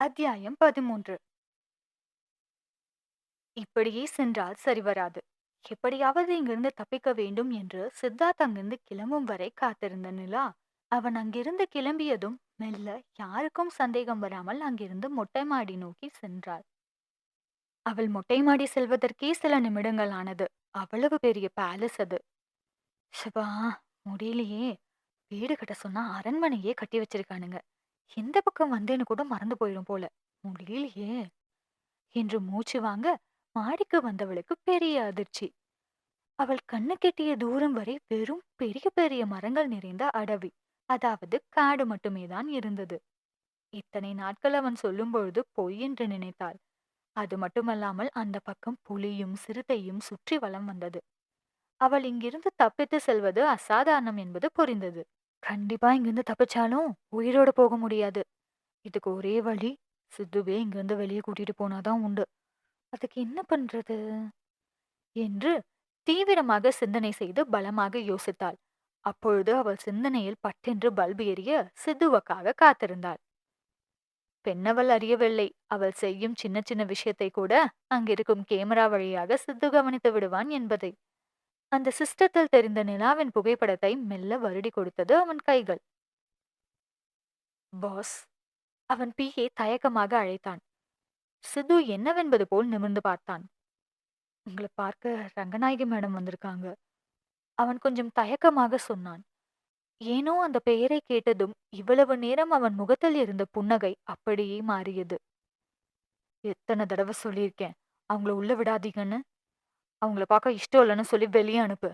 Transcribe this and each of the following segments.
அத்தியாயம் பதிமூன்று. இப்படியே சென்றால் சரி வராது. எப்படியாவது இங்கிருந்து தப்பிக்க வேண்டும் என்று சித்தார்த் அங்கிருந்து கிளம்பும் வரை காத்திருந்த நிலா அவன் அங்கிருந்து கிளம்பியதும் மெல்ல யாருக்கும் சந்தேகம் வராமல் அங்கிருந்து மொட்டை மாடி நோக்கி சென்றாள். அவள் மொட்டை மாடி செல்வதற்கே சில நிமிடங்கள் ஆனது. அவ்வளவு பெரிய பேலஸ் அது. சிவா முடியலையே. வீடு கட்ட சொன்னா அரண்மனையே கட்டி வச்சிருக்கானுங்க. எந்த பக்கம் வந்தேன்னு கூட மறந்து போயிடும் போல. முடியலையே. என்று மூச்சு வாங்க மாடிக்கு வந்தவளுக்கு பெரிய அதிர்ச்சி. அவள் கண்ணு கெட்டிய தூரம் வரை வெறும் பெரிய பெரிய மரங்கள் நிறைந்த அடவி அதாவது காடு மட்டுமே தான் இருந்தது. இத்தனை நாட்கள் அவன் சொல்லும்பொழுது பொய் என்று நினைத்தாள். அது மட்டுமல்லாமல் அந்த பக்கம் புலியும் சிறுத்தையும் சுற்றி வலம் வந்தது. அவள் இங்கிருந்து தப்பித்து செல்வது அசாதாரணம் என்பது புரிந்தது. கண்டிப்பா இங்கிருந்து தப்பிச்சாலும் உயிரோட போக முடியாது. இதுக்கு ஒரே வழி சித்துவே இங்கிருந்து வெளியே கூட்டிட்டு போனாதான் உண்டு. அதுக்கு என்ன பண்றது? என்று தீவிரமாக சிந்தனை செய்து பலமாக யோசித்தாள். அப்பொழுது அவள் சிந்தனையில் பட்டென்று பல்பு எரிய சித்துவுக்காக காத்திருந்தாள். பெண்ணவள் அறியவில்லை. அவள் செய்யும் சின்ன சின்ன விஷயத்தை கூட அங்கிருக்கும் கேமரா வழியாக சித்து கவனித்து விடுவான் என்பதை அந்த சிஸ்டத்தில் தெரிந்த நிலாவின் புகைப்படத்தை மெல்ல வருடி கொடுத்தது அவன் கைகள். பாஸ் அவன் பிஏ தயக்கமாக அழைத்தான். சிது என்னவென்பது போல் நிமிர்ந்து பார்த்தான். உங்களை பார்க்க ரங்கநாயகி மேடம் வந்திருக்காங்க அவன் கொஞ்சம் தயக்கமாக சொன்னான். ஏனோ அந்த பெயரை கேட்டதும் இவ்வளவு நேரம் அவன் முகத்தில் இருந்த புன்னகை அப்படியே மாறியது. எத்தனை தடவை சொல்லியிருக்கேன் அவங்கள உள்ள விடாதீங்கன்னு. அவங்கள பார்க்க இஷ்டம் இல்லைன்னு சொல்லி வெளியே அனுப்பு.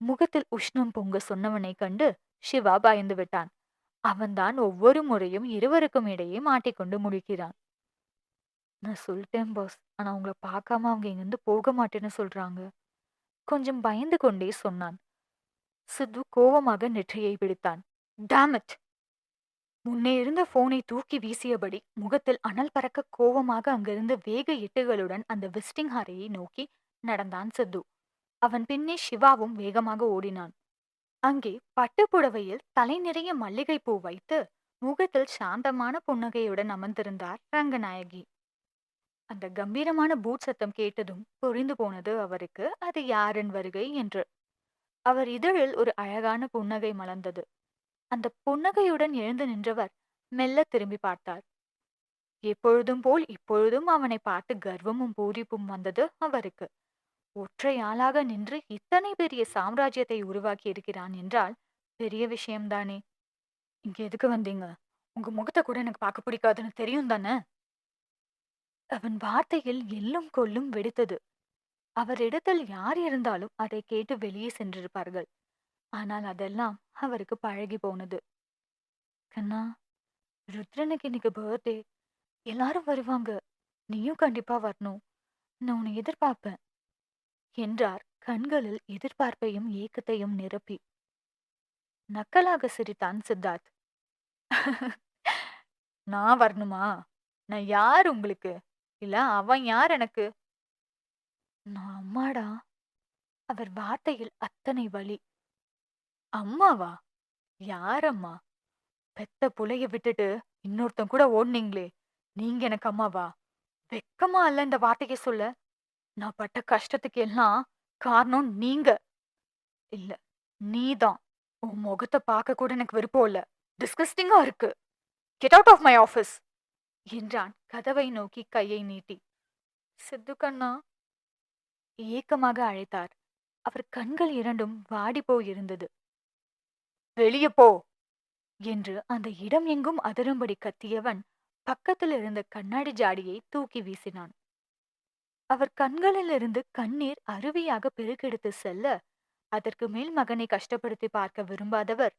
முகத்தில் உஷ்ணம் பொங்க சொன்னவனை கண்டு சிவா பயந்து விட்டான். அவன்தான் ஒவ்வொரு முறையும் இருவருக்கும் இடையே மாட்டிக்கொண்டு முழிக்கிறான். நான் சொல்லிட்டேன் பாஸ் ஆனா அவங்கள பார்க்காம அவங்க இங்கிருந்து போக மாட்டேன்னு சொல்றாங்க. கொஞ்சம் பயந்து கொண்டே சொன்னான். சித்து கோவமாக நெற்றியை பிடித்தான். டேமட் முன்னே இருந்த போனை தூக்கி வீசியபடி முகத்தில் அனல் பறக்க கோவமாக அங்கிருந்து வேக எட்டுகளுடன் அந்த விசிட்டிங் அறையை நோக்கி நடந்தான் சித்து. அவன் பின்னே சிவாவும் வேகமாக ஓடினான். அங்கே பட்டுப்புடவையில் தலை நிறைய மல்லிகைப்பூ வைத்து முகத்தில் சாந்தமான புன்னகையுடன் அமர்ந்திருந்தார் ரங்கநாயகி. அந்த கம்பீரமான பூட் சத்தம் கேட்டதும் புரிந்து போனது அவருக்கு அது யாரின் வருகை? என்று. அவர் இதழில் ஒரு அழகான புன்னகை மலர்ந்தது. அந்த புன்னகையுடன் எழுந்து நின்றவர் மெல்ல திரும்பி பார்த்தார். எப்பொழுதும் போல் இப்பொழுதும் அவனை பார்த்து கர்வமும் பூரிப்பும் வந்தது அவருக்கு. ஒற்றை ஆளாக நின்று இத்தனை பெரிய சாம்ராஜ்யத்தை உருவாக்கி இருக்கிறான் என்றால் பெரிய விஷயம்தானே இங்க எதுக்கு வந்தீங்க? உங்க முகத்தை கூட எனக்கு பார்க்க பிடிக்காதுன்னு தெரியும் தானே? அவன் வார்த்தையில் எல்லும் கொல்லும் வெடித்தது. அவரிடத்தில் யார் இருந்தாலும் அதை கேட்டு வெளியே சென்றிருப்பார்கள். ஆனால் அதெல்லாம் அவருக்கு பழகி போனது. கண்ணா ருத்ரனுக்கு இன்னைக்கு பர்த்டே எல்லாரும் வருவாங்க. நீயும் கண்டிப்பா வரணும். நான் உன்னை எதிர்பார்ப்பேன். என்றார். கண்களில் எதிர்பார்ப்பையும் ஏக்கத்தையும் நிரப்பி. நக்கலாக சிரித்தான் சித்தார்த். நான் வரணுமா? நான் யார் உங்களுக்கு? இல்ல அவன் யார் எனக்கு? நான் அம்மாடா. அவர் வார்த்தையில் அத்தனை வலி. அம்மாவா? யாரம்மா அம்மா? பெத்த புலைய விட்டுட்டு இன்னொருத்தன் கூட ஓடுனீங்களே. நீங்க எனக்கு அம்மாவா? வெக்கமா இல்ல இந்த வார்த்தையை சொல்ல. நான் பட்ட கஷ்டத்துக்கு எல்லாம் காரணம் நீங்க. இல்ல நீதான். உன் முகத்தை பார்க்க கூட எனக்கு விருப்பம் இல்ல. டிஸ்கஸ்டிங்கா இருக்கு. Get out of my office என்றான் கதவை நோக்கி கையை நீட்டி. சித்து கண்ணா ஏக்கமாக அழைத்தார். அவர் கண்கள் இரண்டும் வாடி போயிருந்தது. வெளியே போ! என்று அந்த இடம் எங்கும் அதிரும்படி கத்தியவன் பக்கத்தில் இருந்த கண்ணாடி ஜாடியை தூக்கி வீசினான். அவர் கண்களிலிருந்து கண்ணீர் அருவியாக பெருக்கெடுத்து செல்ல அதற்கு மேல் மகனை கஷ்டப்படுத்தி பார்க்க விரும்பாதவர்.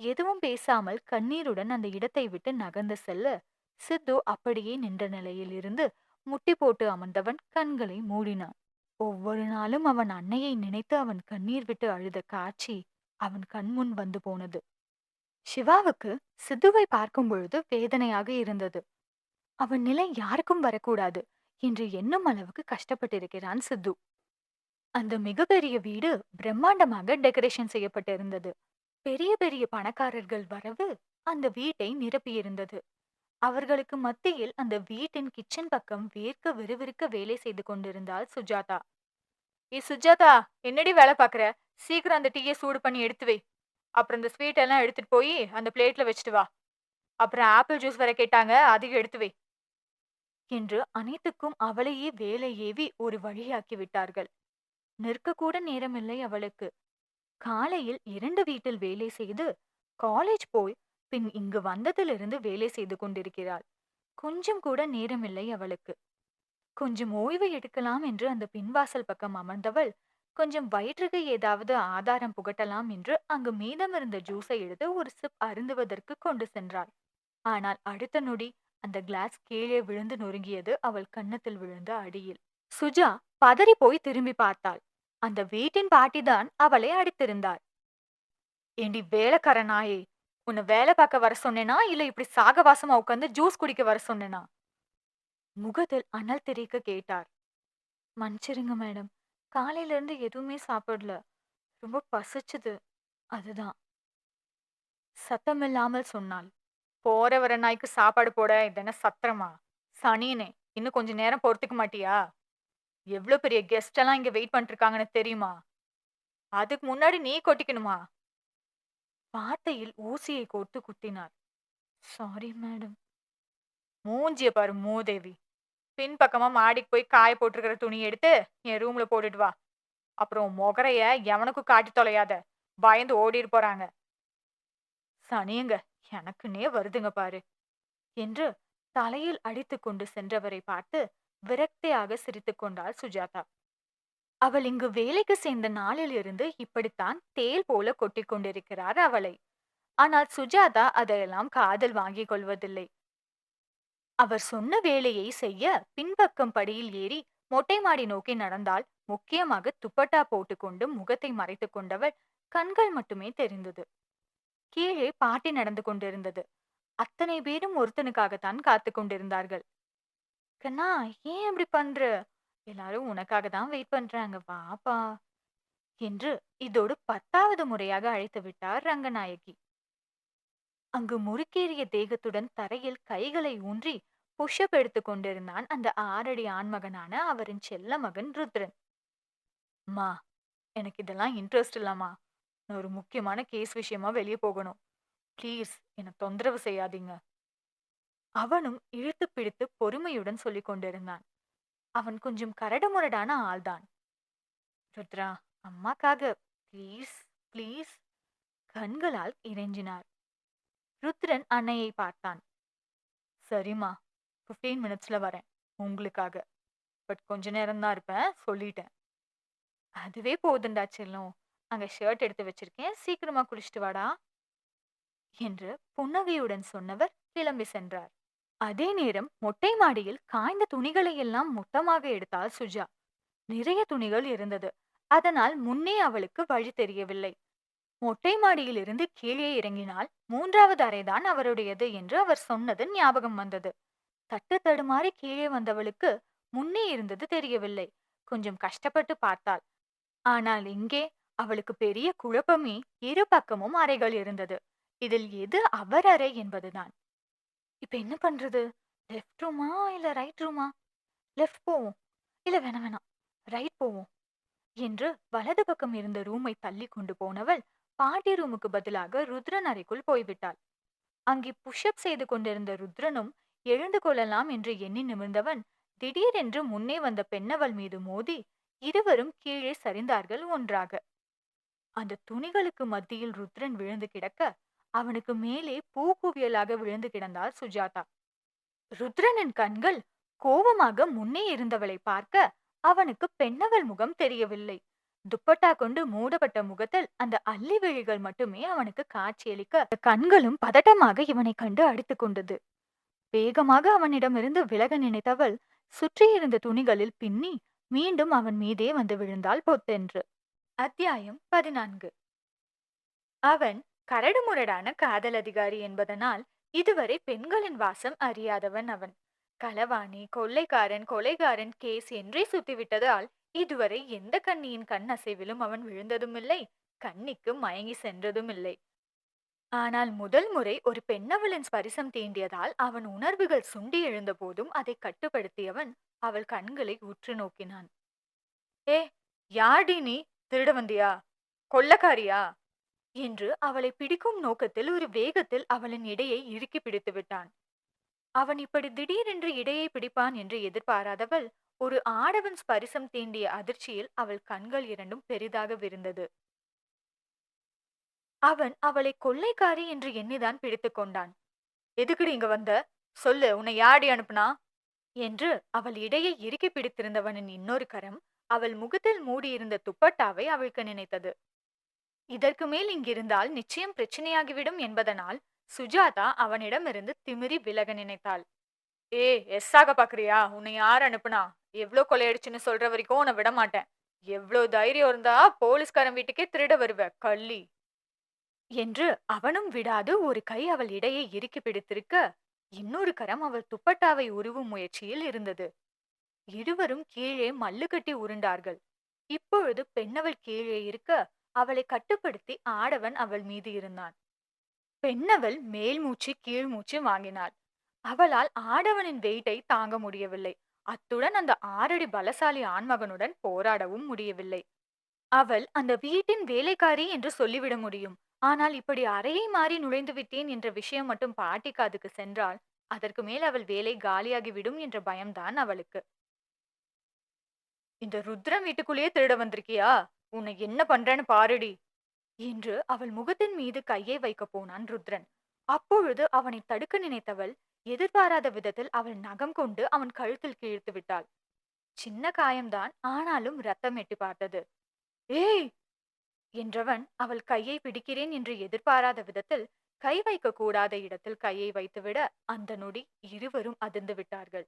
எதுவும் பேசாமல் கண்ணீருடன் அந்த இடத்தை விட்டு நகர்ந்து செல்ல சித்து அப்படியே நின்ற நிலையில் இருந்து முட்டி போட்டு அமர்ந்தவன் கண்களை மூடினான். ஒவ்வொரு நாளும் அவன் அன்னையை நினைத்து அவன் கண்ணீர் விட்டு அழுத காட்சி அவன் கண்முன் வந்து போனது. சிவாவுக்கு சித்துவை பார்க்கும் பொழுது வேதனையாக இருந்தது. அவன் நிலை யாருக்கும் வரக்கூடாது. என்று எண்ணும் அளவுக்கு கஷ்டப்பட்டிருக்கிறான் சித்து. அந்த மிகப்பெரிய வீடு பிரம்மாண்டமாக டெக்கரேஷன் செய்யப்பட்டிருந்தது. பெரிய பெரிய பணக்காரர்கள் வரவு அந்த வீட்டை நிரப்பியிருந்தது. அவர்களுக்கு மத்தியில் அந்த வீட்டின் கிச்சன் பக்கம் வேர்க்க விறுவிறுக்க வேலை செய்து கொண்டிருந்தாள் சுஜாதா. ஏ சுஜாதா என்னடி வேலை பாக்குற சீக்கிரம் அந்த டீயை சூடு பண்ணி எடுத்து வை. அப்புறம் இந்த ஸ்வீட் எல்லாம் எடுத்துட்டு போய் அந்த பிளேட்ல வச்சுட்டு வா. அப்புறம் ஆப்பிள் ஜூஸ் வேற கேட்டாங்க அதையும் எடுத்து வை. என்று அனைத்துக்கும் அவளையே வேலை ஏவி ஒரு வழியாக்கி விட்டார்கள். நிற்கக்கூட நேரமில்லை அவளுக்கு. காலையில் இரண்டு வீட்டில் வேலை செய்து காலேஜ் போய் பின் இங்கு வந்ததிலிருந்து வேலை செய்து கொண்டிருக்கிறாள். கொஞ்சம் கூட நேரமில்லை அவளுக்கு. கொஞ்சம் ஓய்வு எடுக்கலாம் என்று அந்த பின்வாசல் பக்கம் அமர்ந்தவள் கொஞ்சம் வயிற்றுக்கு ஏதாவது ஆதாரம் புகட்டலாம் என்று அங்கு மீதமிருந்த ஜூஸை எடுத்து ஒரு சிப் அருந்துவதற்கு கொண்டு சென்றாள். ஆனால் அடுத்த நொடி அந்த கிளாஸ் கீழே விழுந்து நொறுங்கியது அவள் கன்னத்தில் விழுந்த அடியில். சுஜா பதறி போய் திரும்பி பார்த்தாள். அந்த வீட்டின் பாட்டிதான் அவளை அடித்திருந்தார். ஏண்டி வேலைக்கார நாயே உன்னை வேலை பார்க்க வர சொன்னேனா? இல்ல இப்படி சாகவாசமா உட்காந்து ஜூஸ் குடிக்க வர சொன்னேனா? முகத்தில் அனல் தெரிக்க கேட்டார். மன்னிச்சிருங்க மேடம். காலையில இருந்து எதுவுமே சாப்பிடல. ரொம்ப பசிச்சுது. அதுதான். சத்தமில்லாமல் சொன்னாள். போற வர நாய்க்கு சாப்பாடு போட இதென்ன சத்திரமா? சனியனே இன்னும் கொஞ்ச நேரம் பொறுத்துக்க மாட்டியா? எவ்வளவு பெரிய கெஸ்ட் எல்லாம் இங்க வெயிட் பண்ணிட்டு இருக்காங்கன்னு தெரியுமா? அதுக்கு முன்னாடி நீ கொட்டிக்கணுமா? வார்த்தையில் ஊசியை கோட்டு குத்தினார். சாரி மேடம் மூஞ்சிய பாரு மூதேவி. பின்பக்கமா மாடிக்கு போய் காய போட்டிருக்கிற துணி எடுத்து என் ரூம்ல போட்டுட்டு வா. அப்புறம் முகரைய எவனுக்கும் காட்டி தொலையாத. பயந்து ஓடிட்டு போறாங்க. சனியங்க எனக்குன்னே வருதுங்க பாரு. என்று தலையில் அடித்து கொண்டு சென்றவரை பார்த்து விரக்தியாக சிரித்துக் கொண்டாள் சுஜாதா. அவள் இங்கு வேலைக்கு சேர்ந்த நாளிலிருந்து இப்படித்தான் தேல் போல கொட்டி கொண்டிருக்கிறார் அவளை. ஆனால் சுஜாதா அதையெல்லாம் காதல் வாங்கிக் கொள்வதில்லை. அவர் சொன்ன வேலையை செய்ய பின்பக்கம் படியில் ஏறி மொட்டை மாடி நோக்கி நடந்தால் முக்கியமாக துப்பட்டா போட்டுக்கொண்டு முகத்தை மறைத்துக் கொண்டவள் கண்கள் மட்டுமே தெரிந்தது. கீழே பாட்டி நடந்து கொண்டிருந்தது. அத்தனை பேரும் ஒருத்தனுக்காகத்தான் காத்து கொண்டிருந்தார்கள். கண்ணா ஏன் இப்படி பண்ற? எல்லாரும் உனக்காக தான் வெயிட் பண்றாங்க வாப்பா என்று இதோடு பத்தாவது முறையாக அழைத்து விட்டார் ரங்கநாயகி. அங்கு முறுக்கேறிய தேகத்துடன் தரையில் கைகளை ஊன்றி புஷப் எடுத்துக் கொண்டிருந்தான் அந்த ஆறடி ஆண்மகனான அவரின் செல்ல மகன் ருத்ரன். மா எனக்கு இதெல்லாம் இன்ட்ரெஸ்ட் இல்லம்மா நான் ஒரு முக்கியமான கேஸ் விஷயமா வெளியே போகணும். ப்ளீஸ் என்னை தொந்தரவு செய்யாதீங்க. அவனும் இழுத்து பிடித்து பொறுமையுடன் சொல்லி கொண்டிருந்தான். அவன் கொஞ்சம் கரடுமுரடான ஆள்தான். ருத்ரா அம்மாக்காக ப்ளீஸ் ப்ளீஸ் கண்களால் இறைஞ்சினார். ருத்ரன் அன்னையை பார்த்தான். சரிம்மா ஃபிஃப்டீன் மினிட்ஸில் வரேன் உங்களுக்காக. பட் கொஞ்ச நேரம் தான் இருப்பேன் சொல்லிட்டேன். அதுவே போதுண்டா செல்லும். அங்க ஷர்ட் எடுத்து வச்சிருக்கேன். சீக்கிரமா குளிச்சுட்டு வாடா என்று புன்னகையுடன் சொன்னவர் கிளம்பி சென்றார். அதே நேரம் மொட்டை மாடியில் காய்ந்த துணிகளை எல்லாம் மொத்தமாக எடுத்தாள் சுஜா. நிறைய துணிகள் இருந்தது. அதனால் முன்னே அவளுக்கு வழி தெரியவில்லை. மொட்டை மாடியில் இருந்து கீழே இறங்கினால் மூன்றாவது அறைதான் அவருடையது என்று அவர் சொன்னது ஞாபகம் வந்தது. தட்டு தடுமாறி கீழே வந்தவளுக்கு முன்னே இருந்தது தெரியவில்லை. கொஞ்சம் கஷ்டப்பட்டு பார்த்தாள். ஆனால் இங்கே அவளுக்கு பெரிய குழப்பமே இரு பக்கமும் அறைகள் இருந்தது. இதில் எது அவர் அறை என்பதுதான். இப்ப என்ன பண்றது? லெஃப்ட் ரூமா இல்ல ரைட் ரூமா லெஃப்ட் போவோம். இல்ல வேணாம் வேணாம். ரைட் போவோம். என்று வலது பக்கம் இருந்த ரூமை தள்ளி கொண்டு போனவள் பாட்டி ரூமுக்கு பதிலாக ருத்ரன் அறைக்குள் போய்விட்டாள். அங்கே புஷ்அப் செய்து கொண்டிருந்த ருத்ரனும் எழுந்து கொள்ளலாம் என்று எண்ணி நிமிர்ந்தவன் திடீரென்று முன்னே வந்த பெண்ணவள் மீது மோதி இருவரும் கீழே சரிந்தார்கள் ஒன்றாக. அந்த துணிகளுக்கு மத்தியில் ருத்ரன் விழுந்து கிடக்க அவனுக்கு மேலே பூக்குவியலாக விழுந்து கிடந்தாள் சுஜாதா. ருத்ரனின் கண்கள் கோபமாக முன்னே இருந்தவளை பார்க்க அவனுக்கு பெண்ணவள் முகம் தெரியவில்லை. துப்பட்டா கொண்டு மூடப்பட்ட முகத்தில் அந்த அள்ளி விழிகள் மட்டுமே அவனுக்கு காட்சியளிக்க கண்களும் பதட்டமாக இவனை கண்டு அடித்துக் கொண்டது. வேகமாக அவனிடமிருந்து விலக நினைத்தவள் சுற்றியிருந்த துணிகளில் பின்னி மீண்டும் அவன் மீதே வந்து விழுந்தாள் பொத்தென்று. அத்தியாயம் பதினான்கு. அவன் கரடுமுரடான காதல் அதிகாரி என்பதனால் இதுவரை பெண்களின் வாசம் அறியாதவன் அவன். களவாணி கொள்ளைக்காரன் கொலைகாரன் கேஸ் என்றே சுத்திவிட்டதால் இதுவரை எந்த கண்ணியின் கண் அசைவிலும் அவன் விழுந்ததும் இல்லை கண்ணிக்கு மயங்கி சென்றதும் இல்லை ஆனால் முதல் முறை ஒரு பெண்ணவளின் ஸ்பரிசம் தீண்டியதால் அவன் உணர்வுகள் சுண்டி எழுந்த போதும் அதை கட்டுப்படுத்தியவன் அவள் கண்களை உற்று நோக்கினான். ஏ யாடி நீ? திருட வந்தியா கொள்ளக்காரியா? என்று அவளை பிடிக்கும் நோக்கத்தில் ஒரு வேகத்தில் அவளின் இடையை இறுக்கி பிடித்து விட்டான். அவன் இப்படி திடீரென்று இடையை பிடிப்பான் என்று எதிர்பாராதவள் ஒரு ஆடவன் ஸ்பரிசம் தீண்டிய அதிர்ச்சியில் அவள் கண்கள் இரண்டும் பெரிதாக விருந்தது. அவன் அவளை கொள்ளைக்காரி என்று எண்ணிதான் பிடித்துக் கொண்டான். எதுக்குடி இங்க வந்த? சொல்லு உன்னை யாடி அனுப்புனா? என்று அவள் இடையை இறுக்கி பிடித்திருந்தவனின் இன்னொரு கரம் அவள் முகத்தில் மூடியிருந்த துப்பட்டாவை அவளுக்கு நினைத்தது. இதற்கு மேல் இங்கிருந்தால் நிச்சயம் பிரச்சனையாகிவிடும் என்பதனால் சுஜாதா அவனிடமிருந்து திமிரி விலக நினைத்தாள். ஏ எஸ் ஆக பாக்குறியா? உன்னை யார் அனுப்புனா? எவ்ளோ கொலையடிச்சுன்னு சொல்ற வரைக்கும் உன்னை விட மாட்டேன். எவ்ளோ தைரியம் இருந்தா போலீஸ்காரன் வீட்டுக்கே திருட வருவ கள்ளி. என்று அவனும் விடாது ஒரு கை அவள் இடையை இறுக்கி பிடித்திருக்க இன்னொரு கரம் அவள் துப்பட்டாவை உருவும் முயற்சியில் இருந்தது. இருவரும் கீழே மல்லு கட்டி உருண்டார்கள். இப்பொழுது பெண்ணவள் கீழே இருக்க அவளை கட்டுப்படுத்தி ஆடவன் அவள் மீது இருந்தான். பெண்ணவள் மேல் மூச்சு கீழ் மூச்சு வாங்கினாள். அவளால் ஆடவனின் வெயிட்டை தாங்க முடியவில்லை. அத்துடன் அந்த ஆறடி பலசாலி ஆண்மகனுடன் போராடவும் முடியவில்லை. அவள் அந்த வீட்டின் வேலைக்காரி என்று சொல்லிவிட முடியும். ஆனால் இப்படி அறையை மாறி நுழைந்து விட்டேன் என்ற விஷயம் மட்டும் பாட்டி சென்றால் அதற்கு மேல் அவள் வேலை காலியாகிவிடும் என்ற பயம்தான் அவளுக்கு. இந்த ருத்ரன் வீட்டுக்குள்ளேயே திருட வந்திருக்கியா? உன்னை என்ன பண்றேன்னு பாருடி. என்று அவள் முகத்தின் மீது கையை வைக்கப் போனான் ருத்ரன். அப்பொழுது அவனை தடுக்க நினைத்தவள் எதிர்பாராத விதத்தில் அவள் நகம் கொண்டு அவன் கழுத்தில் கிழித்து விட்டாள். சின்ன காயம்தான் ஆனாலும் ரத்தம் எட்டி பார்த்தது. ஏய்! என்றவன் அவள் கையை பிடிக்கிறேன் என்று எதிர்பாராத விதத்தில் கை வைக்க கூடாத இடத்தில் கையை வைத்துவிட அந்த நொடி இருவரும் அதிர்ந்து விட்டார்கள்.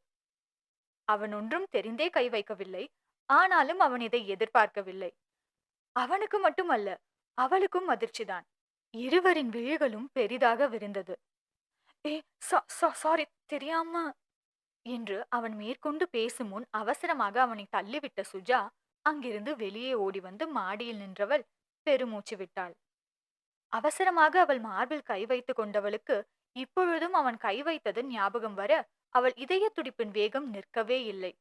அவன் ஒன்றும் தெரிந்தே கை வைக்கவில்லை. ஆனாலும் அவன் இதை எதிர்பார்க்கவில்லை. அவனுக்கு மட்டுமல்ல அவளுக்கும் அதிர்ச்சிதான். இருவரின் விழிகளும் பெரிதாக விரிந்தது. ஏ சாரி தெரியாம என்று அவன் மேற்கொண்டு பேசும் முன் அவசரமாக அவனை தள்ளிவிட்ட சுஜா அங்கிருந்து வெளியே ஓடி வந்து மாடியில் நின்றவள் பெருமூச்சு விட்டாள். அவசரமாக அவள் மார்பில் கை வைத்துக் கொண்டவளுக்கு இப்பொழுதும் அவன் கை வைத்தது ஞாபகம் வர அவள் இதய துடிப்பின் வேகம் நிற்கவே இல்லை.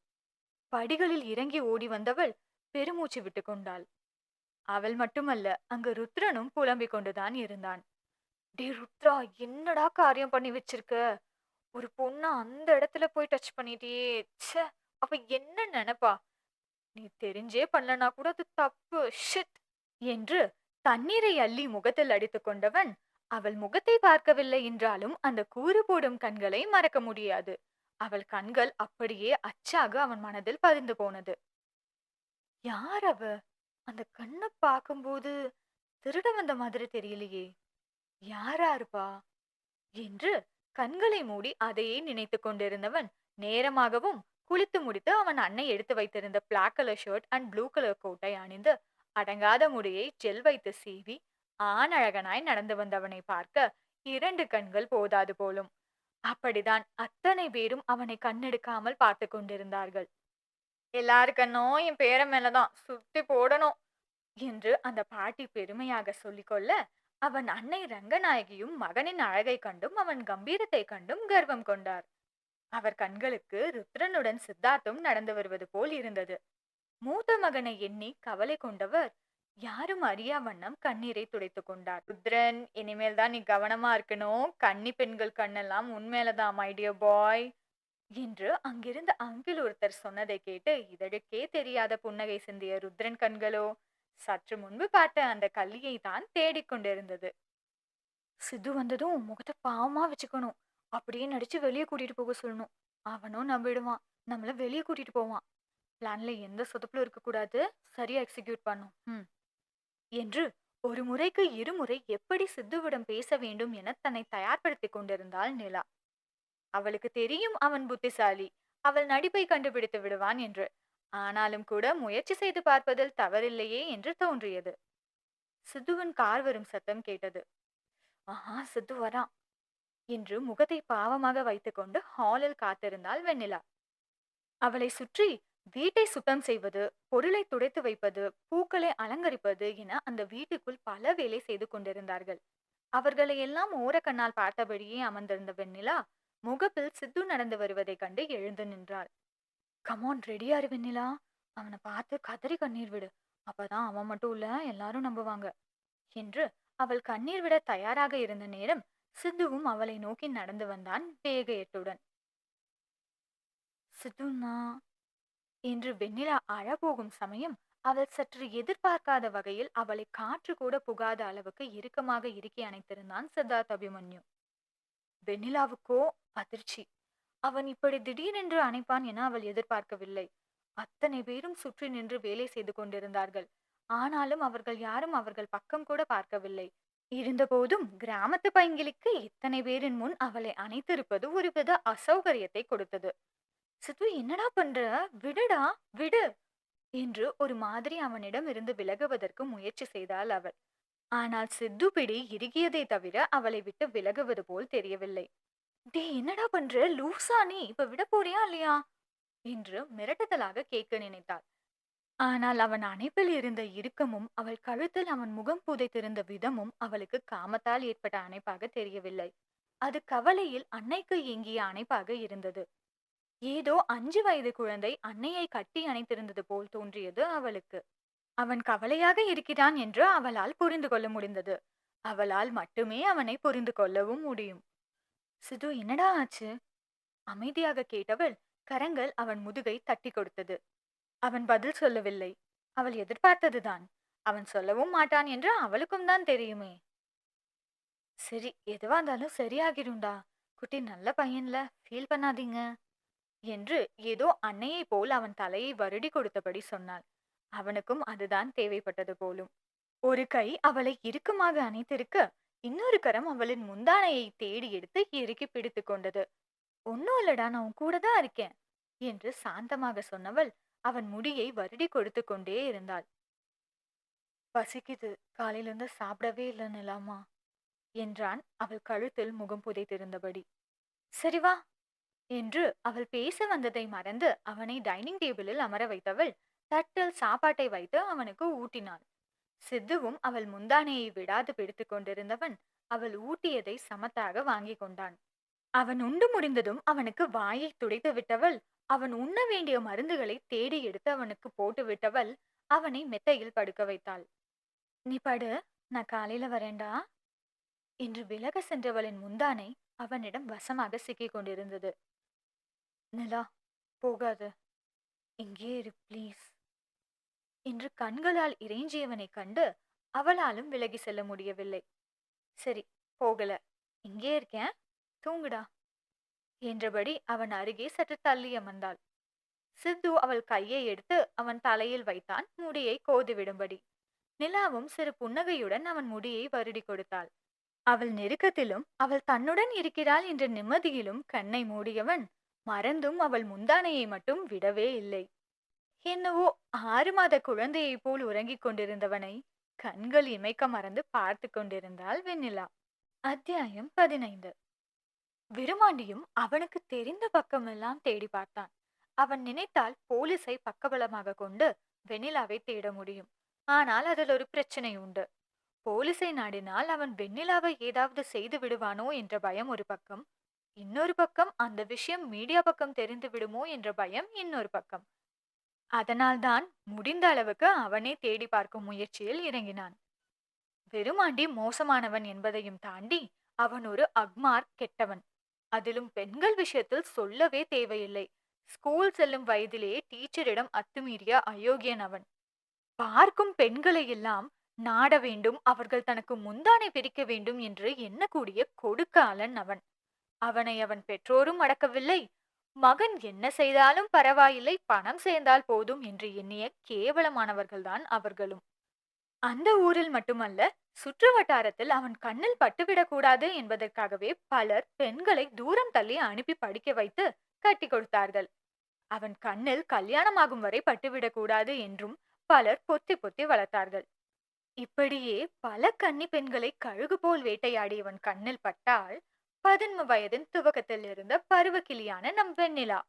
படிகளில் இறங்கி ஓடி வந்தவள் பெருமூச்சு விட்டு கொண்டாள். அவள் மட்டுமல்ல அங்கு ருத்ரனும் புலம்பிக் கொண்டுதான் இருந்தான். டே ருத்ரா என்னடா காரியம் பண்ணி வச்சிருக்க? ஒரு பொண்ண அந்த இடத்துல போய் டச் பண்ணிட்டியே. ச்சே அவ என்ன நினைப்பா? நீ தெரிஞ்சே பண்ணலனா கூட அது தப்பு. ஷித் என்று தண்ணீரை அள்ளி முகத்தில் அடித்துக் கொண்டவன் அவள் முகத்தை பார்க்கவில்லை என்றாலும் அந்த கூறு போடும் கண்களை மறக்க முடியாது. அவள் கண்கள் அப்படியே அச்சாக அவன் மனதில் பதிந்து போனது. யார் அவ? அந்த கண்ணை பார்க்கும்போது திருட வந்த மாதிரி தெரியலையே. யாரா இருப்பா? என்று கண்களை மூடி அதையே நினைத்து கொண்டிருந்தவன் நேரமாகவும் குளித்து முடித்து அவன் அன்னை எடுத்து வைத்திருந்த black colour shirt and blue colour கோட்டை அணிந்து அடங்காத முடியை ஜெல் வைத்து சீவி ஆணழகனாய் நடந்து வந்தவனை பார்க்க இரண்டு கண்கள் போதாது போலும். அப்படிதான் அத்தனை பேரும் அவனை கண்ணெடுக்காமல் பார்த்து கொண்டிருந்தார்கள். எல்லாரு கண்ணும் என் பேர மேலதான் சுத்தி போடணும் என்று அந்த பாட்டி பெருமையாக சொல்லிக்கொள்ள அவன் அன்னை ரங்கநாயகியும் மகனின் அழகை கண்டும் அவன் கம்பீரத்தை கண்டும் கர்வம் கொண்டார். அவர் கண்களுக்கு ருத்ரனுடன் சித்தார்த்தும் நடந்து வருவது போல் இருந்தது. மூத்த மகனை எண்ணி கவலை கொண்டவர் யாரும் அறியா வண்ணம் கண்ணீரை துடைத்து கொண்டார். ருத்ரன் இனிமேல் தான் நீ கவனமா இருக்கணும். கன்னி பெண்கள் கண்ணெல்லாம் உண்மையிலதான் மை பாய் என்று அங்கிருந்த அங்கில் ஒருத்தர் சொன்னதை கேட்டு இதழுக்கே தெரியாத புன்னகை சிந்திய ருத்ரன் கண்களோ சற்று முன்பு பார்த்த அந்த கல்லியை தான் தேடிக்கொண்டிருந்தது சித்து வந்ததும் உன் முகத்தை பாவமா வச்சுக்கணும். அப்படியே நடிச்சு வெளியே கூட்டிட்டு போக சொல்லணும். அவனும் நம்பிடுவான். நம்மள வெளியே கூட்டிட்டு போவான். பிளான்ல எந்த சொதப்பலும் இருக்கக்கூடாது. சரியா எக்ஸிக்யூட் பண்ணும். ம் என்று ஒரு முறைக்கு இருமுறை எப்படி சித்துவிடம் பேச வேண்டும் என தன்னை தயார்படுத்திக் கொண்டிருந்தாள் நிலா. அவளுக்கு தெரியும் அவன் புத்திசாலி. அவள் நடிப்பை கண்டுபிடித்து விடுவான் என்று. ஆனாலும் கூட முயற்சி செய்து பார்ப்பதில் தவறில்லையே என்று தோன்றியது. சித்துவின் கார் வரும் சத்தம் கேட்டது. ஆஹா சித்து வரான் என்று முகத்தை பாவமாக வைத்துக்கொண்டு ஹாலில் காத்திருந்தாள் வெண்ணிலா. அவளை சுற்றி வீட்டை சுத்தம் செய்வது பொருளை துடைத்து வைப்பது பூக்களை அலங்கரிப்பது என அந்த வீட்டுக்குள் பல வேலை செய்து கொண்டிருந்தார்கள். அவர்களை எல்லாம் ஓரக்கண்ணால் பார்த்தபடியே அமர்ந்திருந்த வெண்ணிலா முகப்பில் சித்து நடந்து வருவதைக் கண்டு எழுந்து நின்றாள். கமான் ரெடியாரு வெண்ணிலா. அவனை பார்த்து கதறி கண்ணீர் விடு. அப்பதான் அவன் மட்டும் இல்ல எல்லாரும் நம்புவாங்க என்று அவள் கண்ணீர் விட தயாராக இருந்த நேரம் சித்துவும் அவளை நோக்கி நடந்து வந்தான் வேக எட்டுடன். சித்துன்னா என்று வெண்ணிலா அழப்போகும் சமயம் அவள் சற்று எதிர்பார்க்காத வகையில் அவளை காற்று கூட புகாத அளவுக்கு இறுக்கமாக இறுக்கி அணைத்திருந்தான் சித்தார்த் அபிமன்யு. வெண்ணிலாவுக்கோ அதிர்ச்சி. அவன் இப்படி திடீரென்று அணைப்பான் என அவள் எதிர்பார்க்கவில்லை. அத்தனை பேரும் சுற்றி நின்று வேலை செய்து கொண்டிருந்தார்கள். ஆனாலும் அவர்கள் யாரும் அவர்கள் பக்கம் கூட பார்க்கவில்லை. இருந்தபோதும் கிராமத்து பைங்கிலிக்கு இத்தனை பேரின் முன் அவளை அணைத்திருப்பது ஒருவித அசௌகரியத்தை கொடுத்தது. சித்து என்னடா பண்ற? விடுடா விடு என்று ஒரு மாதிரி அவனிடம் இருந்து விலகுவதற்கு முயற்சி செய்தாள் அவள். ஆனால் சித்து பிடி இறுகியதை தவிர அவளை விட்டு விலகுவது போல் தெரியவில்லை. டே என்னடா பண்ற? லூசா நீ! இப்ப விட போறியா இல்லையா? என்று மிரட்டுதலாக கேட்க நினைத்தாள். ஆனால் அவன் அணைப்பில் இருந்த இறுக்கமும் அவள் கழுத்தில் அவன் முகம் புதைத்திருந்த விதமும் அவளுக்கு காமத்தால் ஏற்பட்ட அணைப்பாக தெரியவில்லை. அது கவலையில் அன்னைக்கு ஏங்கிய அணைப்பாக இருந்தது. ஏதோ அஞ்சு வயது குழந்தை அன்னையை கட்டி அணைத்திருந்தது போல் தோன்றியது அவளுக்கு. அவன் கவலையாக இருக்கிறான் என்று அவளால் புரிந்து கொள்ள முடிந்தது. அவளால் மட்டுமே அவனை புரிந்து கொள்ளவும் முடியும். சிது என்னடா ஆச்சு? அமைதியாக கேட்டவள் கரங்கள் அவன் முதுகை தட்டி கொடுத்தது. அவன் பதில் சொல்லவில்லை. அவள் எதிர்பார்த்ததுதான். அவன் சொல்லவும் மாட்டான் என்று அவளுக்கும் தான் தெரியுமே. சரி எதுவா இருந்தாலும் சரியாகிரும்டா குட்டி நல்ல பையன்ல. ஃபீல் பண்ணாதீங்க. என்று ஏதோ அன்னையை போல் அவன் தலையை வருடி கொடுத்தபடி சொன்னாள். அவனுக்கும் அதுதான் தேவைப்பட்டது போலும். ஒரு கை அவளை இறுக்கமாக அணைத்திருக்க இன்னொரு கரம் அவளின் முந்தானையை தேடி எடுத்து இறுக்கி பிடித்து கொண்டது. ஒன்னும் இல்லடா நான் உன் கூட தான் இருக்கேன் என்று சாந்தமாக சொன்னவள் அவன் முடியை வருடி கொடுத்து கொண்டே இருந்தாள். பசிக்குது. காலையிலிருந்து சாப்பிடவே இல்லைன்னு என்றான் அவள் கழுத்தில் முகம் புதைத்திருந்தபடி. சரி வா என்று அவள் பேச வந்ததை மறந்து அவனை டைனிங் டேபிளில் அமர வைத்தவள் தட்டில் சாப்பாட்டை வைத்து அவனுக்கு ஊட்டினாள். சித்துவும் அவள் முந்தானையை விடாது பிடித்து கொண்டிருந்தவன் அவள் ஊட்டியதை சமத்தாக வாங்கி கொண்டான். அவன் உண்டு முடிந்ததும் அவனுக்கு வாயை துடைத்து விட்டவள் அவன் உண்ண வேண்டிய மருந்துகளை தேடி எடுத்து அவனுக்கு போட்டு விட்டவள் அவனை மெத்தையில் படுக்க வைத்தாள். நீ படு நான் காலையில வரேன்டா என்று விலக சென்றவளின் முந்தானை அவனிடம் வசமாக சிக்கிக் கொண்டிருந்தது. நிலா போகாத. இங்கே இரு ப்ளீஸ் என்று கண்களால் இறைஞ்சியவனைக் கண்டு அவளாலும் விலகி செல்ல முடியவில்லை. சரி போகல. இங்கே இருக்கேன். தூங்குடா. என்றபடி அவன் அருகே சற்று தள்ளி அமர்ந்தாள். சித்து அவள் கையை எடுத்து அவன் தலையில் வைத்தான் முடியை கோதிவிடும்படி. நிலாவும் சிறு புன்னகையுடன் அவன் முடியை வருடி கொடுத்தாள். அவள் நெருக்கத்திலும் அவள் தன்னுடன் இருக்கிறாள் என்ற நிம்மதியிலும் கண்ணை மூடியவன் மறந்தும் அவள் முந்தானையை மட்டும் விடவே இல்லை. என்னவோ ஆறு மாத குழந்தையைப் போல் உறங்கிக் கொண்டிருந்தவனை கண்கள் இமைக்க மறந்து பார்த்து கொண்டிருந்தாள் வெண்ணிலா. அத்தியாயம் பதினைந்து. விருமாண்டியும் அவனுக்கு தெரிந்த பக்கமெல்லாம் தேடி பார்த்தான். அவன் நினைத்தால் போலீஸை பக்கபலமாக கொண்டு வெண்ணிலாவை தேட முடியும். ஆனால் அதில் ஒரு பிரச்சனை உண்டு. போலீஸை நாடினால் அவன் வெண்ணிலாவை ஏதாவது செய்து விடுவானோ என்ற பயம் ஒரு பக்கம் இன்னொரு பக்கம் அந்த விஷயம் மீடியா பக்கம் தெரிந்து விடுமோ என்ற பயம் இன்னொரு பக்கம். அதனால்தான் முடிந்த அளவுக்கு அவனே தேடி பார்க்கும் முயற்சியில் இறங்கினான். வெறுமாண்டி மோசமானவன் என்பதையும் தாண்டி அவன் ஒரு அக்மார் கெட்டவன். அதிலும் பெண்கள் விஷயத்தில் சொல்லவே தேவையில்லை. ஸ்கூல் செல்லும் வயதிலேயே டீச்சரிடம் அத்துமீறிய அயோக்கியன் அவன். பார்க்கும் பெண்களை எல்லாம் நாட வேண்டும் அவர்கள் தனக்கு முந்தானை பிரிக்க வேண்டும் என்று எண்ணக்கூடிய கொடுக்காலன் அவன். அவனை அவன் பெற்றோரும் அடக்கவில்லை. மகன் என்ன செய்தாலும் பரவாயில்லை பணம் சேர்ந்தால் போதும் என்று எண்ணிய கேவலமானவர்கள்தான் அவர்களும். அந்த ஊரில் மட்டுமல்ல சுற்று வட்டாரத்தில் அவன் கண்ணில் பட்டுவிடக்கூடாது என்பதற்காகவே பலர் பெண்களை தூரம் தள்ளி அனுப்பி படிக்க வைத்து கட்டி கொடுத்தார்கள். அவன் கண்ணில் கல்யாணமாகும் வரை பட்டுவிடக்கூடாது என்றும் பலர் பொத்தி பொத்தி வளர்த்தார்கள். இப்படியே பல கன்னி பெண்களை கழுகு போல் வேட்டையாடியவன் கண்ணில் பட்டால் பதின்ம வயதின் துவக்கத்தில் இருந்த பருவக்கிளியான நம் வெண்ணிலா.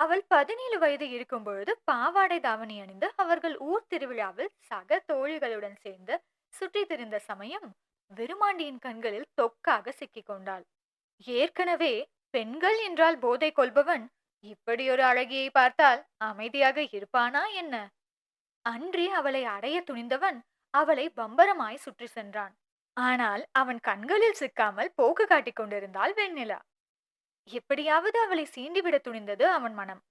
அவள் பதினேழு வயது இருக்கும் பொழுது பாவாடை தாவணி அணிந்து அவர்கள் ஊர் திருவிழாவில் சக தோழிகளுடன் சேர்ந்து சுற்றி திரிந்த சமயம் விருமாண்டியின் கண்களில் தொக்காக சிக்கிக் கொண்டாள். ஏற்கனவே பெண்கள் என்றால் போதை கொள்பவன் இப்படி ஒரு அழகியை பார்த்தால் அமைதியாக இருப்பானா என்ன? அன்றே அவளை அடைய துணிந்தவன் அவளை பம்பரமாய் சுற்றி சென்றான். ஆனால் அவன் கண்களில் சிக்காமல் போக்கு காட்டிக் கொண்டிருந்தாள் வெண்ணிலா. எப்படியாவது அவளை சீண்டிவிட துணிந்தது அவன் மனம்.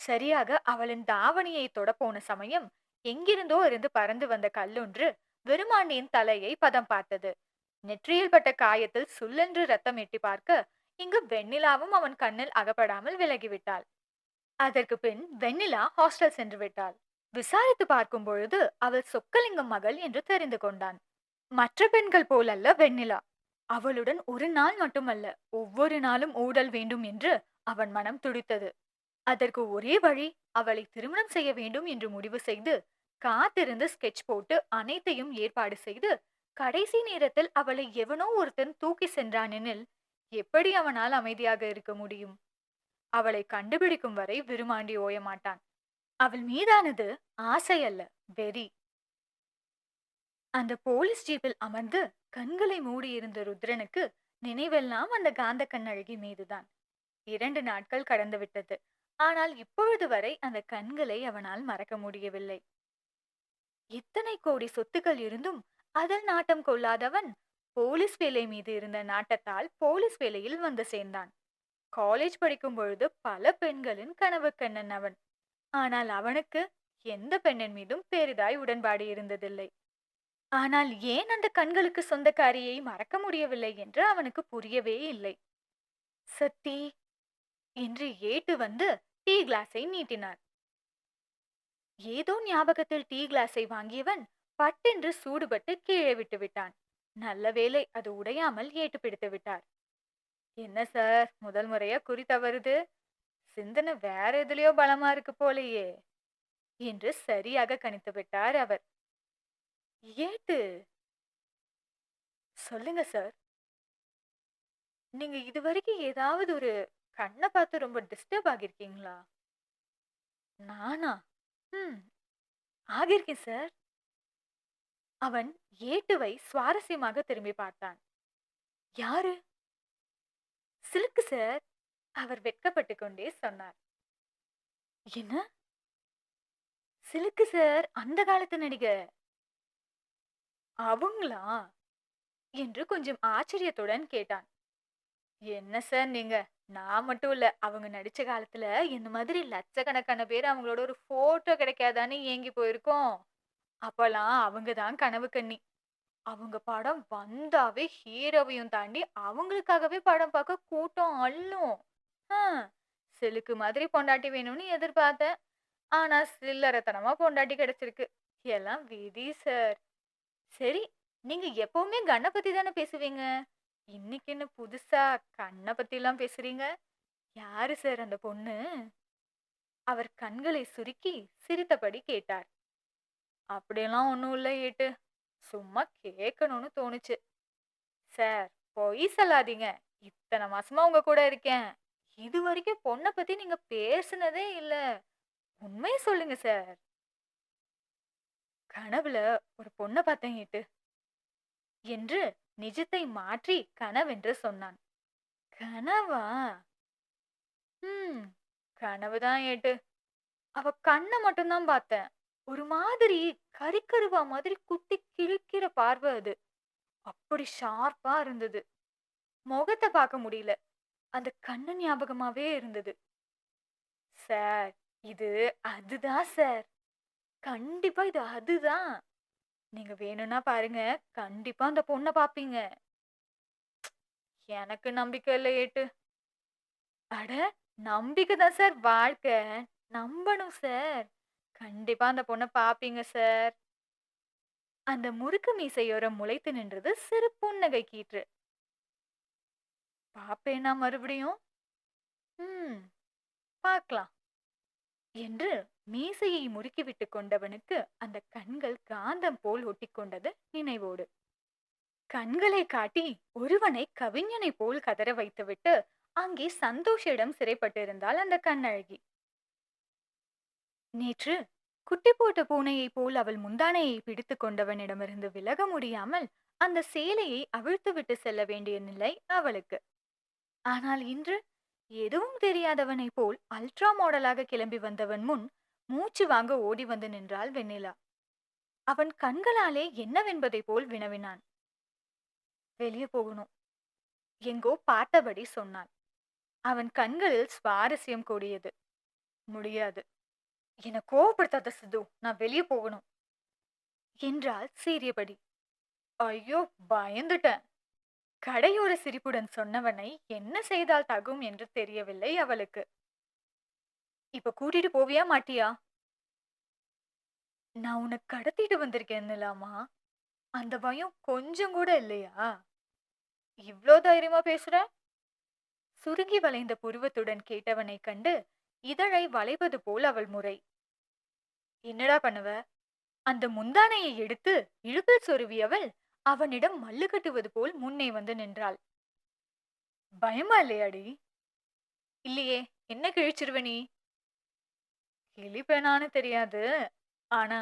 சரியாக அவளின் தாவணியை தொடப்போன சமயம் எங்கிருந்தோ இருந்து பறந்து வந்த கல்லொன்று வெறுமாண்டியின் தலையை பதம் பார்த்தது. நெற்றியில் பட்ட காயத்தில் சுல்லென்று ரத்தம் எட்டி பார்க்க இங்கு வெண்ணிலாவும் அவன் கண்ணில் அகப்படாமல் விலகிவிட்டாள் அதற்கு பின் வெண்ணிலா ஹாஸ்டல் சென்று விட்டாள். விசாரித்து பார்க்கும் பொழுது அவள் சொக்கலிங்கம் மகள் என்று தெரிந்து கொண்டான். மற்ற பெண்கள் போலல்ல வெண்ணிலா. அவளுடன் ஒரு நாள் மட்டுமல்ல ஒவ்வொரு நாளும் ஊடல் வேண்டும் என்று அவன் மனம் துடித்தது. அதற்கு ஒரே வழி அவளை திருமணம் செய்ய வேண்டும் என்று முடிவு செய்து காத்திருந்து ஸ்கெட்ச் போட்டு அனைத்தையும் ஏற்பாடு செய்து கடைசி நேரத்தில் அவளை எவனோ ஒருத்தன் தூக்கி சென்றானெனில் எப்படி அவனால் அமைதியாக இருக்க முடியும்? அவளை கண்டுபிடிக்கும் வரை விருமாண்டி ஓயமாட்டான். அவள் மீதானது ஆசை அல்ல வெறி. அந்த போலீஸ் ஜீப்பில் அமர்ந்து கண்களை மூடியிருந்த ருத்ரனுக்கு நினைவெல்லாம் அந்த காந்த கண்ணழகி மீதுதான். இரண்டு நாட்கள் கடந்து விட்டது. ஆனால் இப்பொழுது வரை அந்த கண்களை அவனால் மறக்க முடியவில்லை. எத்தனை கோடி சொத்துக்கள் இருந்தும் அதில் நாட்டம் கொள்ளாதவன் போலீஸ் வேலை மீது இருந்த நாட்டத்தால் போலீஸ் வேலையில் வந்து சேர்ந்தான். காலேஜ் படிக்கும் பொழுது பல பெண்களின் கனவு கண்ணன் அவன். ஆனால் அவனுக்கு எந்த பெண்ணின் மீதும் பெரிதாய் உடன்பாடு இருந்ததில்லை. ஆனால் ஏன் அந்த கண்களுக்கு சொந்தக்காரியை மறக்க முடியவில்லை என்று அவனுக்கு புரியவே இல்லை. சத்தி என்று ஏட்டு வந்து டீ கிளாஸை நீட்டினார். ஏதோ ஞாபகத்தில் டீ கிளாஸை வாங்கியவன் பட்டென்று சூடுபட்டு கீழே விட்டு விட்டான். நல்ல வேளை அது உடையாமல் ஏட்டு பிடித்து விட்டார். என்ன சார் முதல் முறையா குறி தவறுது? சிந்தனை வேற எதுலயோ பலமா இருக்கு போலையே. என்று சரியாக கணித்து விட்டார் அவர். ஏட்டு? சொல்லுங்க சார். நீங்க இதுவரைக்கும் ஏதாவது ஒரு கண்ணை பார்த்து ரொம்ப டிஸ்டர்ப் ஆகியிருக்கீங்களா? நானா? ம். ஆகியிருக்கேன் சார். அவன் ஏட்டுவை சுவாரஸ்யமாக திரும்பி பார்த்தான். யாரு? சிலுக்கு சார். அவர் வெட்கப்பட்டு கொண்டே சொன்னார். என்ன? சிலுக்கு சார். அந்த காலத்து நடிகர். அவங்களா? என்று கொஞ்சம் ஆச்சரியத்துடன் கேட்டான். என்ன சார் நீங்க? நான் மட்டும் இல்ல அவங்க நடிச்ச காலத்துல இந்த மாதிரி லட்சக்கணக்கான பேர் அவங்களோட ஒரு போட்டோ கிடைக்காதான்னு ஏங்கி போயிருக்கோம். அப்பெல்லாம் அவங்க தான் கனவு கண்ணி. அவங்க படம் வந்தாவே ஹீரோவையும் தாண்டி அவங்களுக்காகவே படம் பார்க்க கூட்டம் அள்ளும். ஆ, சிலுக்கு மாதிரி பொண்டாட்டி வேணும்னு எதிர்பார்த்தேன். ஆனா சில்லறத்தனமா பொண்டாட்டி கிடைச்சிருக்கு. எல்லாம் விதி சார். சரி நீங்க எப்பவுமே கண்ணை பத்தி தானே பேசுவீங்க? இன்னைக்கு என்ன புதுசா கண்ணை பத்தி எல்லாம் பேசுறீங்க? யாரு சார் அந்த பொண்ணு? அவர் கண்களை சுருக்கி சிரித்தபடி கேட்டார். அப்படியெல்லாம் ஒன்றும் இல்ல ஏட்டு. சும்மா கேட்கணும்னு தோணுச்சு. சார் பொய் சொல்லாதீங்க. இத்தனை மாசமா உங்க கூட இருக்கேன். இது வரைக்கும் பொண்ணை பத்தி நீங்க பேசுனதே இல்லை. உண்மையை சொல்லுங்க சார். கனவுல ஒரு பொண்ணை பார்த்தேன் ஏட்டு என்று நிஜத்தை மாற்றி கனவென்று சொன்னான். கனவா? ஹம் கனவுதான் ஏட்டு. அவ கண்ணை மட்டும்தான் பார்த்தேன். ஒரு மாதிரி கறிக்கருவா மாதிரி குத்தி கிழிக்கிற பார்வை அது. அப்படி ஷார்ப்பா இருந்தது. முகத்தை பார்க்க முடியல. அந்த கண்ணு ஞாபகமாவே இருந்தது. சார் இது அதுதான் சார். கண்டிப்பா இது அதுதான். நீங்க வேணும்னா பாருங்க. கண்டிப்பா அந்த பொண்ணை பாப்பீங்க. எனக்கு நம்பிக்கை இல்லை ஏட்டு. அட நம்பிக்கை தான் சார் வாழ்க்கை. நம்பணும் சார். கண்டிப்பா அந்த பொண்ணை பாப்பீங்க சார். அந்த முறுக்கு மீசையோரம் முளைத்து நின்றது சிறு புன்னகை கீற்று. பாப்பேனா மறுபடியும்? ம் பார்க்கலாம் என்று மீசையை முறுக்கிவிட்டு கொண்டவனுக்கு அந்த கண்கள் காந்தம் போல் ஒட்டிக்கொண்டது நினைவோடு. கண்களை காட்டி ஒருவனை கவிஞனை போல் கதற வைத்துவிட்டு அங்கே சந்தோஷிடம் சிறைப்பட்டிருந்தாள் அந்த கண்ணழகி. நேற்று குட்டி போட்ட பூனையைப் போல் அவள் முந்தானையை பிடித்து கொண்டவனிடமிருந்து விலக முடியாமல் அந்த சேலையை அவிழ்த்துவிட்டு செல்ல வேண்டிய நிலை அவளுக்கு. ஆனால் இன்று எதுவும் தெரியாதவனைப் போல் அல்ட்ரா மாடலாக கிளம்பி வந்தவன் முன் மூச்சு வாங்க ஓடி வந்து நின்றாள் வெண்ணிலா. அவன் கண்களாலே என்னவென்பதை போல் வினவினான். வெளியே போகணும். எங்கோ பார்த்தபடி சொன்னான். அவன் கண்களில் சுவாரஸ்யம் கூடியது. முடியாது. என்னை கோவப்படுத்தாத சிது நான் வெளியே போகணும். என்றாள் சீரியபடி ஐயோ பயந்துட்டேன். கடையோர சிரிப்புடன் சொன்னவனை என்ன செய்தால் தகும் என்று தெரியவில்லை அவளுக்கு. இப்ப கூட்டிட்டு போவியா மாட்டியா? நான் உன்னை கடத்திட்டு வந்திருக்கேன் நிலாமா. அந்த பயம் கொஞ்சம் கூட இல்லையா? இவ்ளோ தைரியமா பேசுற? சுருங்கி வளைந்த புருவத்துடன் கேட்டவனை கண்டு இதழை வளைவது போல் அவள் முறை. என்னடா பண்ணுவ? அந்த முந்தானையை எடுத்து இழுப்பில் சொருவியவள் அவனிடம் மல்லு கட்டுவது போல் முன்னே வந்து நின்றாள். பயமா இல்லையாடி? இல்லையே என்ன கிழிச்சிருவ நீ? கிழிப்பேனான்னு தெரியாது. ஆனா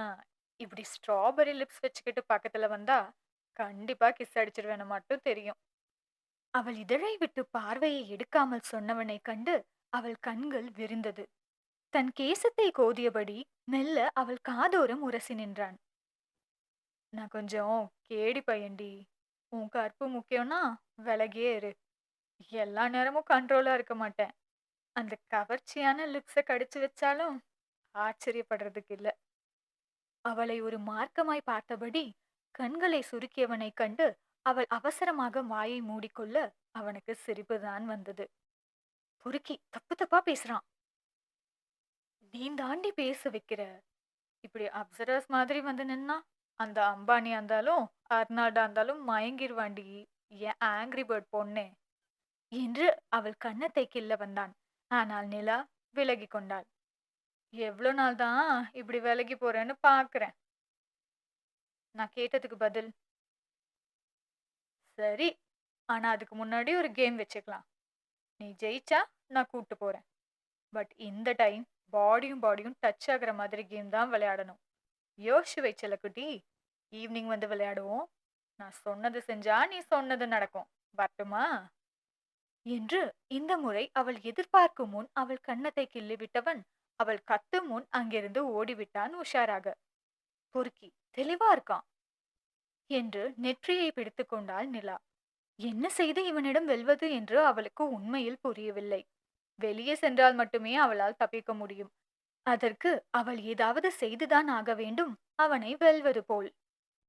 இப்படி ஸ்ட்ராபெரி லிப்ஸ் வச்சுக்கிட்டு பக்கத்துல வந்தா கண்டிப்பா கிஸ் அடிச்சிருவேன்னு மட்டும் தெரியும். அவள் இதழை விட்டு பார்வையை எடுக்காமல் சொன்னவனை கண்டு அவள் கண்கள் விரிந்தது. தன் கேசத்தை கோதியபடி மெல்ல அவள் காதோரம் உரசி நின்றான். நான் கொஞ்சம் கேடி பையன்டி. உன் கற்பு முக்கியம்னா விலகியே இரு. எல்லா நேரமும் கண்ட்ரோலா இருக்க மாட்டேன். அந்த கவர்ச்சியான லிப்ஸை கடிச்சு வச்சாலும் ஆச்சரியப்படுறதுக்கு இல்ல. அவளை ஒரு மார்க்கமாய் பார்த்தபடி கண்களை சுருக்கியவனை கண்டு அவள் அவசரமாக வாயை மூடிக்கொள்ள அவனுக்கு சிரிப்புதான் வந்தது. பொறுக்கி தப்பு தப்பா பேசுறான். நீ தாண்டி பேச வைக்கிற. இப்படி அப்சர்வர்ஸ் மாதிரி வந்து நின்னா அந்த அம்பானி இருந்தாலும் அர்னால்டா இருந்தாலும் மயங்கிருவாண்டி ஏன் ஆங்கிரி பேர்ட் பொண்ணே என்று அவள் கன்னத்தை கிள்ள வந்தான். ஆனால் நிலா விலகி கொண்டாள். எவ்வளோ நாள் தான் இப்படி விலகி போறேன்னு பார்க்குறேன். நான் கேட்டதுக்கு பதில் சரி ஆனா அதுக்கு முன்னாடி ஒரு கேம் வச்சுக்கலாம். நீ ஜெயிச்சா நான் கூப்பிட்டு போறேன். பட் இந்த டைம் பாடியும் பாடியும் டச் ஆகிற மாதிரி கேம் தான் விளையாடணும். யோசிச்சு வைச்சல குட்டி. ஈவினிங் வந்து விளையாடுவோம். நான் சொன்னது செஞ்சா நீ சொன்னது நடக்கும். வரட்டுமா? என்று இந்த முறை அவள் எதிர்பார்க்கும் முன் அவள் கன்னத்தை கிள்ளி விட்டவன் அவள் கத்தும் முன் அங்கிருந்து ஓடிவிட்டான் உஷாராக. பொறுக்கி தெளிவா இருக்கான். என்று நெற்றியை பிடித்து கொண்டாள் நிலா. என்ன செய்து இவனிடம் வெல்வது? என்று அவளுக்கு உண்மையில் புரியவில்லை. வெளியே சென்றால் மட்டுமே அவளால் தப்பிக்க முடியும். அதற்கு அவள் ஏதாவது செய்துதான் ஆக வேண்டும் அவனை வெல்வது போல்.